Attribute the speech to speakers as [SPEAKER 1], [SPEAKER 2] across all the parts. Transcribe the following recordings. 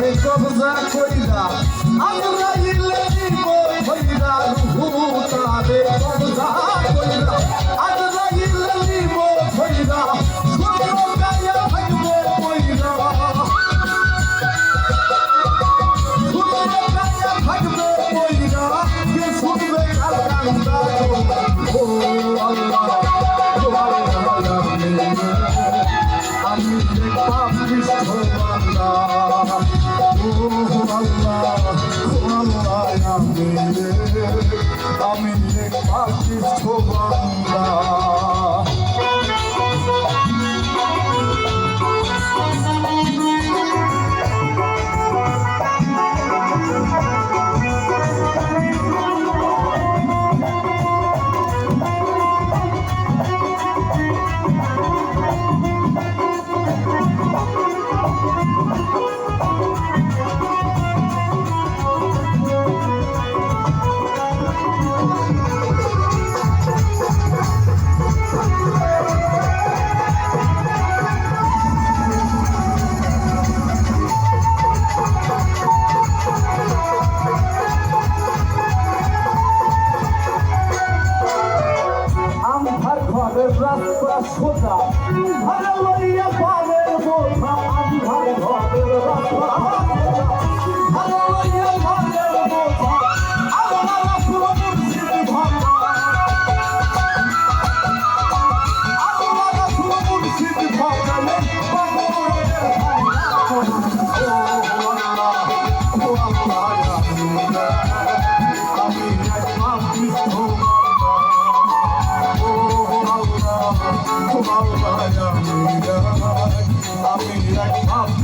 [SPEAKER 1] রে কবজা কইরা। আমরা খোদা। ভালো I'm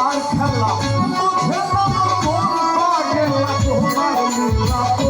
[SPEAKER 1] আর খেলা খেলা তোমার